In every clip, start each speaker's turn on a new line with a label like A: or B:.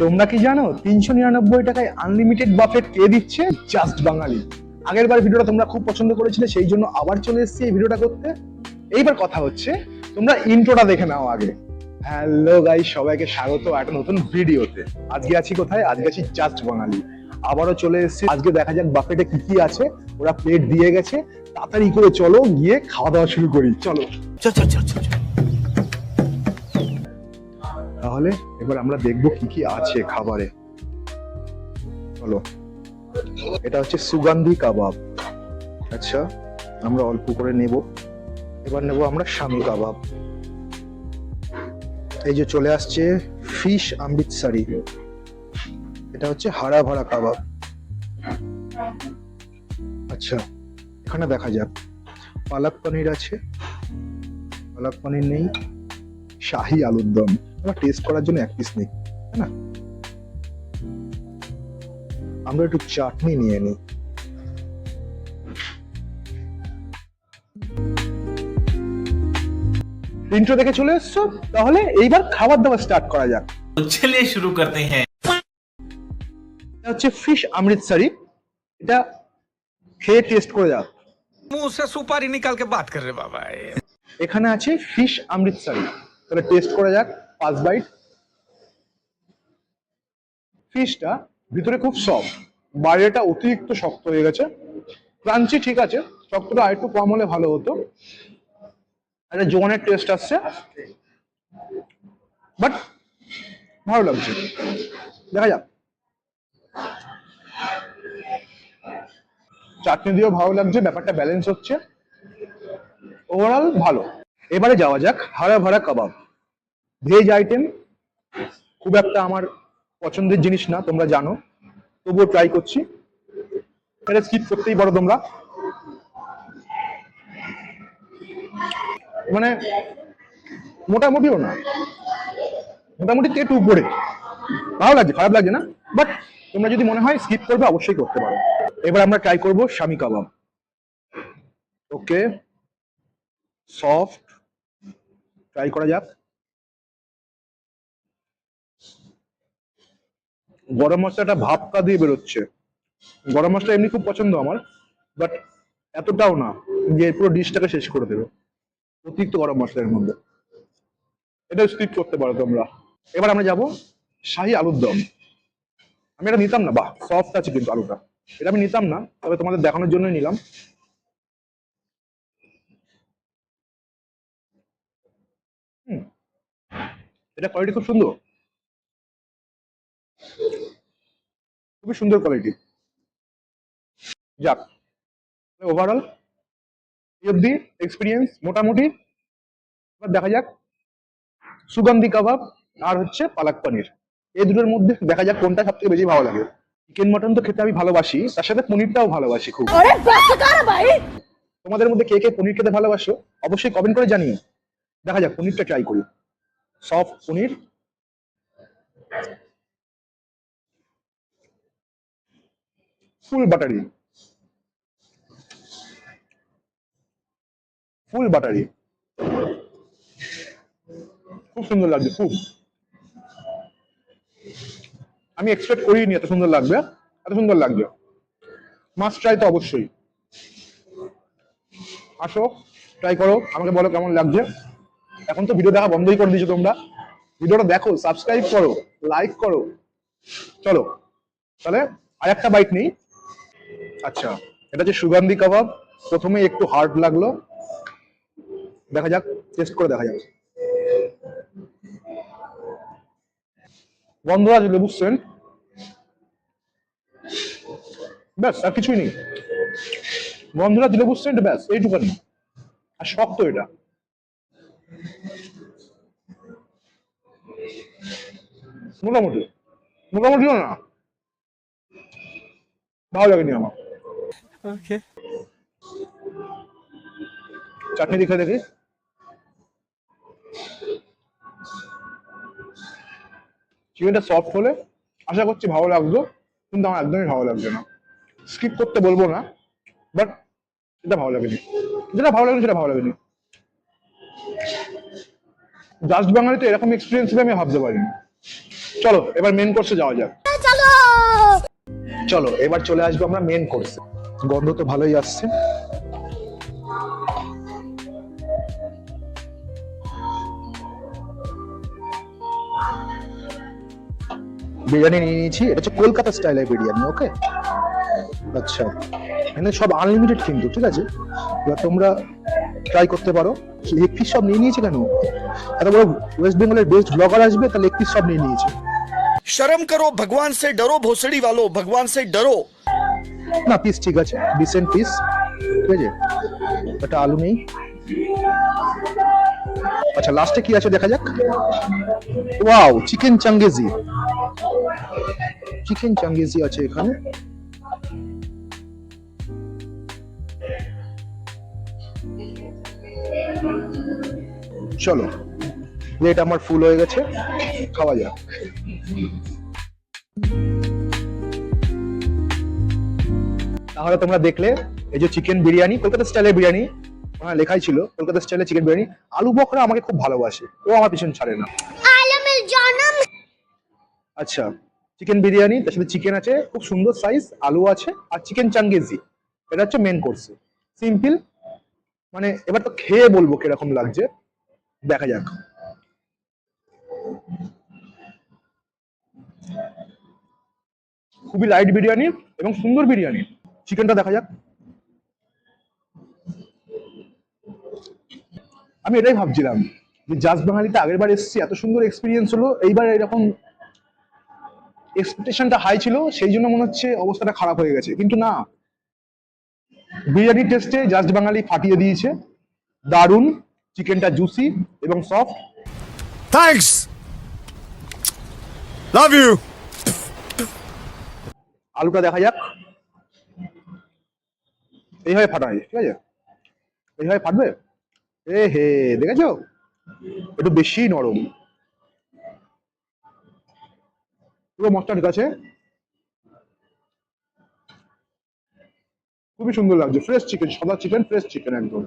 A: তোমরা কি জানো, তিনশো নিরানব্বই টাকায় আনলিমিটেড বাফেট পেয়ে দিচ্ছে জাস্ট বাঙালি আগের বার ভিডিওটা তোমরা খুব পছন্দ করেছিলে, সেই জন্য আবার চলে এসেছি এই ভিডিওটা করতে। এইবার কথা হচ্ছে, তোমরা ইন্ট্রোটা দেখে নাও আগে। হ্যালো গাই সবাইকে স্বাগত একটা নতুন ভিডিওতে। আজকে আছি কোথায়? আজকে আছি জাস্ট বাঙালি আবারও চলে এসেছি। আজকে দেখা যাক বাফেটে কি কি আছে। ওরা প্লেট দিয়ে গেছে। তাড়াতাড়ি করে চলো, গিয়ে খাওয়া দাওয়া শুরু করি। চলো,
B: চল চল চল চল।
A: তাহলে এবার আমরা দেখব কি কি আছে খাবারে। চলো। এটা হচ্ছে সুগন্ধি কাবাব। আচ্ছা আমরা অল্প করে নেব। এবার নেব আমরা স্বামী কাবাব। এই যে চলে আসছে ফিশ অমৃতসারি। এটা হচ্ছে হারা ভরা কাবাব। আচ্ছা এখানে দেখা যাক। পালক পনির আছে। পালক পনির নেই। শাহি আলুর দম আমরা টেস্ট করার জন্য এক পিস নিই না? আমরা একটু চাটনি নিয়ে নিই। ইন্ট্রো দেখে চলে এসছো? তাহলে এইবার খাবার দাবার স্টার্ট করা যাক।
B: চলে শুরু করতে হ্যাঁ।
A: এটা হচ্ছে ফিশ অমৃতসারি। এটা খেয়ে টেস্ট করে যাক
C: মুহ সে সুপারি নিকাল কে বাত কর রে বাবা
A: এখানে আছে ফিশ অমৃতসারি। তাহলে টেস্ট করা যাক, পাঁচ বাইট ফিশটা ভিতরে খুব সফট বাইরেটা অতিরিক্ত শক্ত হয়ে গেছে। ক্রাঞ্চি ঠিক আছে, শক্তটা আরেকটু কম হলে ভালো হতো। একটা জোয়ানের টেস্ট আসছে। বাট ভালো লাগছে। দেখা যাক। চাটনি দিয়েও ভালো লাগছে, ব্যাপারটা ব্যালেন্স হচ্ছে। ওভারঅল ভালো। এবারে যাওয়া যাক, হারা ভাড়া কাবাব। ভেজ আইটেম খুব একটা আমার পছন্দের জিনিস না, তোমরা জানো। তবুও ট্রাই করছি। স্কিপ করতেই পারো তোমরা। মানে মোটামুটিও না। মোটামুটি তেটু উপরে। ভালো লাগছে, খারাপ লাগছে না? বাট তোমরা যদি মনে হয় স্কিপ করবে, অবশ্যই করতে পারো। এবার আমরা ট্রাই করব স্বামী কাবাব। ওকে সফট ট্রাই করা যাক। গরম মশলাটা ভাপকা দিয়ে বেরোচ্ছে। গরম মশলা এমনি খুব পছন্দ আমার বাট এতটাও না যে পুরো ডিশটাকে শেষ করে দেবে। অতিরিক্ত গরম মশলার মধ্যে। এটা স্কিপ করতে পারো তোমরা। এবার আমরা যাব শাহী আলুর দম। আমি এটা নিতাম না, বাহ সফট আছে কিন্তু আলুটা। এটা আমি নিতাম না, তবে তোমাদের দেখানোর জন্যই নিলাম। এটা কোয়ালিটি খুব সুন্দর। খুবই সুন্দর কোয়ালিটি যাক ওভারঅল অব্দি এক্সপিরিয়েন্স মোটামুটি। এবার দেখা যাক সুগন্ধি কাবাব আর হচ্ছে পালাক পানির। এই দুটোর মধ্যে দেখা যাক কোনটা সব থেকে বেশি ভালো লাগে। চিকেন মটন তো খেতে আমি ভালোবাসি তার সাথে পনিরটাও ভালোবাসি খুব। তোমাদের মধ্যে কে কে পনির খেতে ভালোবাসো অবশ্যই কমেন্ট করে জানিও। দেখা যাক পনিরটা ট্রাই করি। Soft paneer full buttery full buttery খুব সুন্দর লাগছে খুব। আমি এক্সপেক্ট করিনি এত সুন্দর লাগবে, এত সুন্দর লাগবে। মাস্ট ট্রাই তো অবশ্যই। আসো ট্রাই করো, আমাকে বলো কেমন লাগছে। এখন তো ভিডিও দেখা বন্ধই করে দিয়েছ তোমরা। ভিডিওটা দেখো সাবস্ক্রাইব করো লাইক করো। চলো, তাহলে আর একটা বাইট নেই। আচ্ছা এটা হচ্ছে সুগন্ধি কাবাব। প্রথমে একটু হার্ড লাগল। দেখা যাক টেস্ট করে দেখা যাক। গন্ধরাজ লেবু সেন্ট ব্যাস, আর কিছুই নেই। গন্ধরাজ লেবু সেন্ট ব্যাস এইটুখানি আর শক্ত এটা। মোটামুটি। মোটামুটিও না। ভালো লাগেনি আমার। চাটনি দেখে দেখি। চিকেনটা সফট হলে আশা করছি ভালো লাগতো কিন্তু আমার একদমই ভালো লাগছে না। স্কিপ করতে বলব না বাট এটা ভালো লাগেনি। যেটা ভালো লাগেনি সেটা ভালো লাগেনি। জাস্ট বাঙালিতে এরকম এক্সপিরিয়েন্স আমি ভাবতে পারিনি। চলো এবার মেন কোর্সে যাওয়া যাক। চলো। চলো এবার চলে আসব আমরা মেন কোর্সে গন্ধ তো ভালোই আসছে। বিরিয়ানি নিয়ে নিয়েছি এটা হচ্ছে কলকাতা স্টাইলের বিরিয়ানি ওকে আচ্ছা এখানে সব আনলিমিটেড কিন্তু ঠিক আছে? এবার তোমরা ট্রাই করতে পারো। লেগ পিস সব নিয়ে নিয়েছে কেন? এত বড় ওয়েস্ট বেঙ্গলের বেস্ট ব্লগার আসবে তা লেগ পিস সব নিয়ে নিয়েছে।
D: শরম করো ভগবান সে ডরো ভোসড়ি वालो ভগবান সে ডরো
A: না পিস ঠিক আছে। ডিসেন্ট পিস ঠিক আছে? এটা আলু নেই। আচ্ছা লাস্টে কি আছে দেখা যাক? Wow chicken changezi chicken changezi আছে এখানে। চলো প্লেট আমার ফুল হয়ে গেছে। খাওয়া যাক। তাহলে তোমরা দেখলে এই যে চিকেন বিরিয়ানি কলকাতা স্টাইলের বিরিয়ানি ওখানে লেখাই ছিল কলকাতা স্টাইলের চিকেন বিরিয়ানি। আলু বকরা আমাকে খুব ভালোবাসে ও আমার পিছন ছাড়ে না। আচ্ছা চিকেন বিরিয়ানি তার সাথে চিকেন আছে খুব সুন্দর সাইজ আলু আছে আর চিকেন চাঙ্গেজি এটা হচ্ছে মেন কোর্স সিম্পল মানে এবার তো খেয়ে বলব কীরকম লাগছে। দেখা যাক। খুবই লাইট বিরিয়ানি এবং সুন্দর বিরিয়ানি। চিকেনটা দেখা যাক। আমি এটাই ভাবছিলাম যে জাজ বাঙালিতে আগের বার এসেছি, এত সুন্দর এক্সপিরিয়েন্স হলো। এইবার এরকম এক্সপেকটেশনটা হাই ছিল, সেই জন্য মনে হচ্ছে অবস্থাটা খারাপ হয়ে গেছে। কিন্তু না। বিরিয়ানির টেস্টে জাস্ট বাঙালি ফাটিয়ে দিয়েছে। দারুণ। চিকেনটা জুসি এবং সফট
D: থ্যাংকস লাভ ইউ
A: আলুটা দেখা যাক। এইভাবে ফাটা হয় ঠিক আছে? এইভাবে ফাটবে? এ হে, দেখেছ? একটু বেশি নরম। পুরো মশলা ঠিক আছে খুবই সুন্দর লাগছে। ফ্রেশ চিকেন সাদা চিকেন ফ্রেশ চিকেন একদম।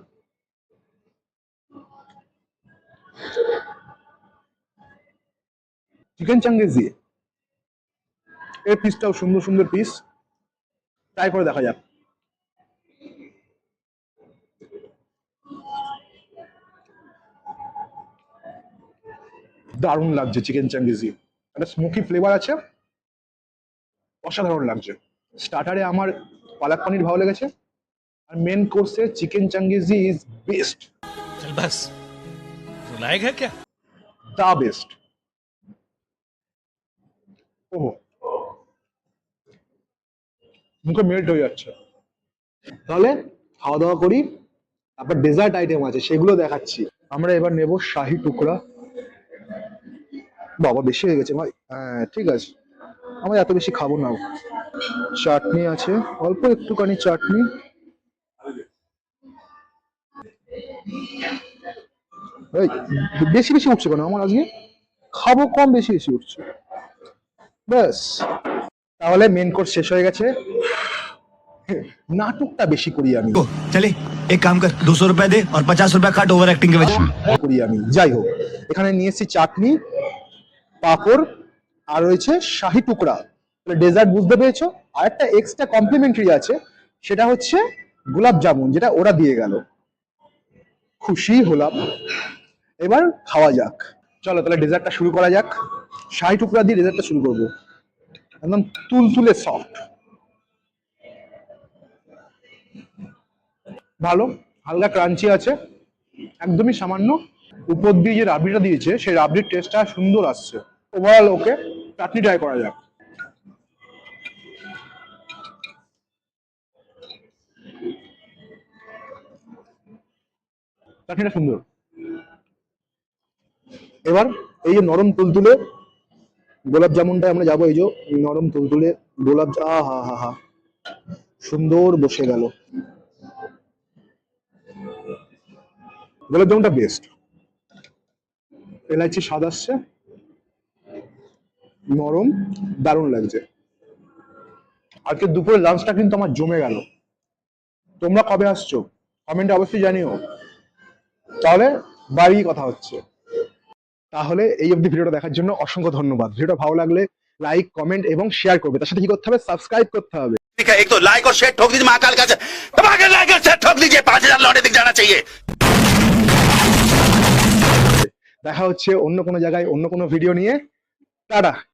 A: চিকেন চাঙ্গেজি এর পিসটাও সুন্দর সুন্দর পিস ট্রাই করে দেখা যাক দারুণ লাগছে চিকেন চাঙ্গিজি একটা স্মোকি ফ্লেভার আছে অসাধারণ লাগছে স্টার্টারে আমার পালাক পানির ভালো লেগেছে আর মেন কোর্সে চিকেন চাঙ্গিজি ইজ বেস্ট
B: चल बस रुलाएगा क्या
A: দা বেস্ট ওহো মুখে মেল্ট হয়ে যাচ্ছে। তাহলে খাওয়া দাওয়া করি, তারপর ডেজার্ট আইটেম আছে, সেগুলো দেখাচ্ছি। আমরা এবার নেব শাহি টুকরা। বাবা, বেশি হয়ে গেছে, ভাই। হ্যাঁ ঠিক আছে। আমরা এত বেশি খাব না। চাটনি আছে, অল্প একটুখানি চাটনি। বেশি বেশি উঠছে কেন? আমার আজকে খাব কম বেশি বেশি উঠছে। ব্যাস। তাহলে মেন কোর্স শেষ হয়ে গেছে। নাটকটা বেশি করি আমি।
E: চলে এক কাম কর 200 রুপিয়া দে আর পঞ্চাশ রুপিয়া কাট ওভার অ্যাক্টিং
A: করি আমি। যাই হোক এখানে নিয়েছি চাটনি পাপড় আর রয়েছে শাহি টুকরা। ডেজার্ট বুঝতে পেরেছ? আর একটা এক্সট্রা কমপ্লিমেন্টারি আছে সেটা হচ্ছে গোলাপ জামুন যেটা ওরা দিয়ে গেল। খুশি হলাম। এবার খাওয়া যাক। চলো তাহলে ডেজার্টটা শুরু করা যাক। শাহি টুকরা দিয়ে ডেজার্টটা শুরু করব। একদম তুলতুলে সফট ভালো, হালকা ক্রাঞ্চি আছে। একদমই সামান্য। উপর দিয়ে যে রাবড়িটা দিয়েছে, সেই রাবড়ির টেস্টটা সুন্দর আসছে। ওভারঅল ওকে চাটনি ট্রাই করা যাক। চাটনিটা সুন্দর। এবার এই যে নরম তুলতুলে গোলাপ জামুনটা আমরা যাব, এই যে নরম তুলতুলে গোলাপ জা হা হা হা। সুন্দর বসে গেল। গোলাপ জামুনটা বেস্ট এলাচি স্বাদ আসছে। নরম, দারুণ লাগছে। আজকে দুপুরে লাঞ্চটা কিন্তু আমার জমে গেল। তোমরা কবে আসছো? কমেন্টে অবশ্যই জানিও। তাহলে বাড়ি কথা হচ্ছে। তাহলে এই অবধি ভিডিওটা দেখার জন্য অসংখ্য ধন্যবাদ ভিডিওটা ভালো লাগলে লাইক কমেন্ট এবং শেয়ার করবে তার সাথে কি করতে হবে সাবস্ক্রাইব করতে হবে
F: ठीक है एक तो लाइक और शेयर ठोक दीजिए महाकाल का दबा के लाइक और शेयर ठोक दीजिए पांच हजार लौटे दिख जाना चाहिए
A: দেখা হচ্ছে অন্য কোনো জায়গায় অন্য কোনো ভিডিও নিয়ে টাটা